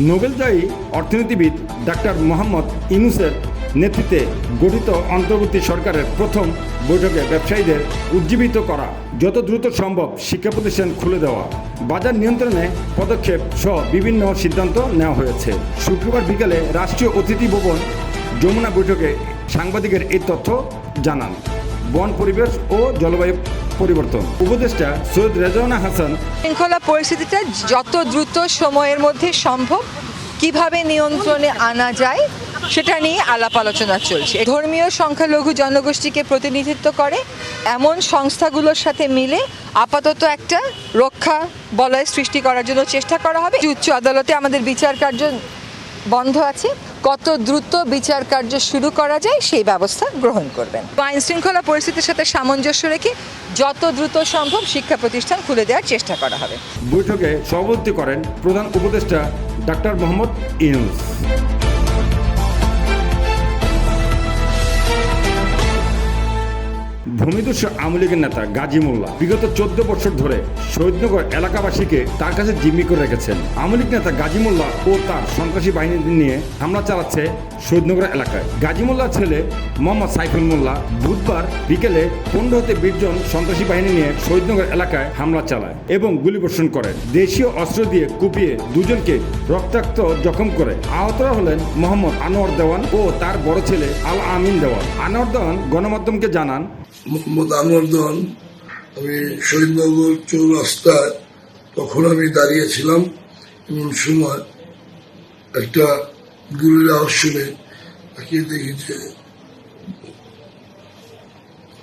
নোবেলজয়ী অর্থনীতিবিদ ডাক্তার মোহাম্মদ ইনুসের নেতৃত্বে গঠিত অন্তর্বর্তী সরকারের প্রথম বৈঠকে ব্যবসায়ীদের উজ্জীবিত করা, যত দ্রুত সম্ভব শিক্ষা প্রতিষ্ঠান খুলে দেওয়া। বাজার নিয়ন্ত্রণে পদক্ষেপ সহ বিভিন্ন সিদ্ধান্ত নেওয়া হয়েছে। শুক্রবার বিকালে রাষ্ট্রীয় অতিথি ভবন যমুনা বৈঠকে সাংবাদিকের এই তথ্য জানান। বন, পরিবেশ ও জলবায়ু পরিবর্তন। উপদেষ্টা সৈয়দ রেজওয়ানা হাসান শৃঙ্খলা পরিস্থিতিটা যত দ্রুত সময়ের মধ্যে সম্ভব, কীভাবে নিয়ন্ত্রণে আনা যায়, সেটা নিয়ে আলাপ আলোচনা চলছে। ধর্মীয় সংখ্যালঘু জনগোষ্ঠীকে প্রতিনিধিত্ব করে এমন সংস্থাগুলোর সাথে মিলে আপাতত একটা রক্ষা বলয় সৃষ্টি করার জন্য চেষ্টা করা হবে। উচ্চ আদালতে আমাদের বিচার কার্য বন্ধ আছে। কত দ্রুত বিচার কার্য শুরু করা যায়, সেই ব্যবস্থা গ্রহণ করবেন। আইন শৃঙ্খলা পরিস্থিতির সাথে সামঞ্জস্য রেখে যত দ্রুত সম্ভব শিক্ষা প্রতিষ্ঠান খুলে দেওয়ার চেষ্টা করা হবে। বৈঠকে সভাপতিত্ব করেন প্রধান উপদেষ্টা ডাক্তার মোহাম্মদ ইউনুস। ভূমিদস্য আওয়ামী লীগের নেতা গাজী মোল্লা বিগত চোদ্দ বছর ধরে শহীদনগর এলাকাবাসীকে তার কাছে জিম্মি করে রেখেছেন। আওয়ামী লীগ নেতা গাজী মোল্লা ও তার সন্ত্রাসী বাহিনী নিয়ে হামলা চালাচ্ছে শহীদনগর এলাকায়। গাজী মোল্লার ছেলে মোহাম্মদ সাইফুল মোল্লা বুধবার বিকেলে পনেরো হতে বিশ জন সন্ত্রাসী বাহিনী নিয়ে শহীদনগর এলাকায় হামলা চালায় এবং গুলিবর্ষণ করে দেশীয় অস্ত্র দিয়ে কুপিয়ে দুজনকে রক্তাক্ত জখম করে আহতরা হলেন মোহাম্মদ আনোয়ার দেওয়ান ও তার বড় ছেলে আল আমিন দেওয়ান। আনোয়ার দেওয়ান গণমাধ্যমকে জানান মোহাম্মদ আনোয়ার দন আমি শহীদনগর চৌরাস্তায় তখন আমি দাঁড়িয়েছিলাম এমন সময় একটা গুলির শুনে তাকিয়ে দেখি যে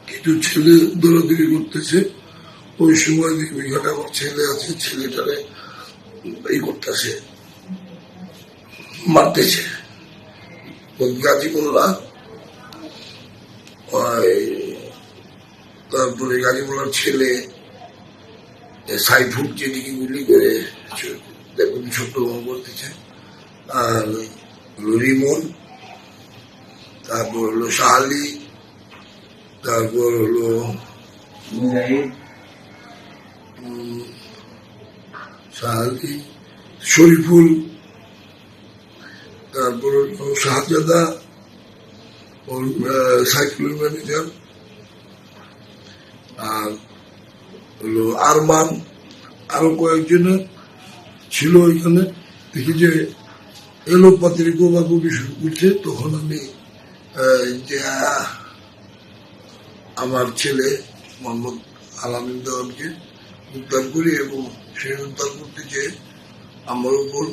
কিছু ছেলে দৌড়াদৌড়ি করতেছে। ওই সময় দেখি বিঘাটা আমার ছেলে আছে, ছেলেটারে এই করতেছে, মারতেছে। গাজী মোল্লা ওই তারপরে ছেলে সাইফুল যেদিকে গুলি করে দেখুন ছোট্ট করতেছে আর হলো রিমন তারপর হলো শাহালি তারপর হলো শাহালি শরীফুল তারপর হলো শাহজাদা সাইকেলের ম্যানেজার আর হলো আরমান আরও কয়েকজন ছিল ওইখানে। দেখি যে এলোপাতির গোবাগুবি শুরু করছে, তখন আমি যে, আমার ছেলে মোহাম্মদ আলামিন দেওয়ানকে উদ্ধার করি এবং সেই উদ্ধার করতে যে আমার উপর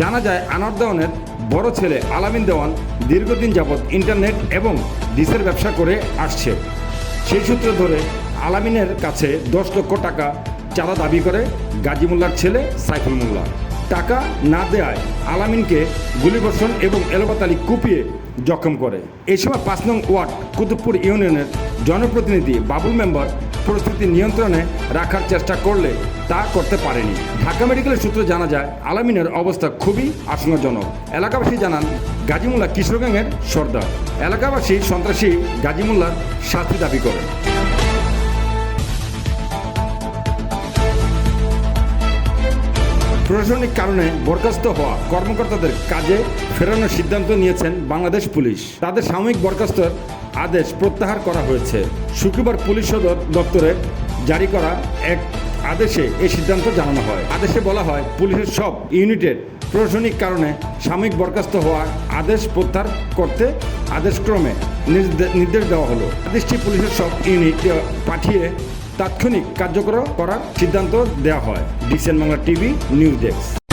জানা যায় আনার দেওয়ানের বড় ছেলে আলামিন দেওয়ান দীর্ঘদিন যাবৎ ইন্টারনেট এবং ডিসের ব্যবসা করে আসছে। সেই সূত্র ধরে আলামিনের কাছে দশ লক্ষ টাকা চাঁদা দাবি করে গাজী মোল্লার ছেলে সাইফুল মোল্লা। টাকা না দেয়ায় আলামিনকে গুলিবর্ষণ এবং এলোপাতালি কুপিয়ে জখম করে। এই সময় পাঁচ নং ওয়ার্ড কুতুবপুর ইউনিয়নের জনপ্রতিনিধি, বাবুল মেম্বার, পরিস্থিতি নিয়ন্ত্রণে রাখার চেষ্টা করলে তা করতে পারেনি। ঢাকা মেডিকেলের সূত্রে জানা যায়, আলামিনের অবস্থা খুবই আশঙ্কাজনক। এলাকাবাসী জানান, গাজীমুল্লাহ কিশোরগঞ্জের সর্দার। এলাকাবাসী সন্ত্রাসী গাজীমুল্লার শাস্তি দাবি করেন প্রশাসনিক কারণে বরখাস্ত হওয়া কর্মকর্তাদের কাজে ফেরানোর সিদ্ধান্ত নিয়েছেন বাংলাদেশ পুলিশ। তাদের সাময়িক বরখাস্তর আদেশ প্রত্যাহার করা হয়েছে। শুক্রবার পুলিশ সদর দপ্তরে জারি করা এক আদেশে এই সিদ্ধান্ত জানানো হয়। আদেশে বলা হয়, পুলিশের সব ইউনিটের প্রশাসনিক কারণে সাময়িক বরখাস্ত হওয়া আদেশ প্রত্যাহার করতে আদেশক্রমে নির্দে- নির্দেশ দেওয়া হলো। আদেশটি পুলিশের সব ইউনিট পাঠিয়ে তাৎক্ষণিক কার্যকর করার সিদ্ধান্ত দেওয়া হয়। ডিসেন বাংলা টিভি, নিউজ ডেস্ক।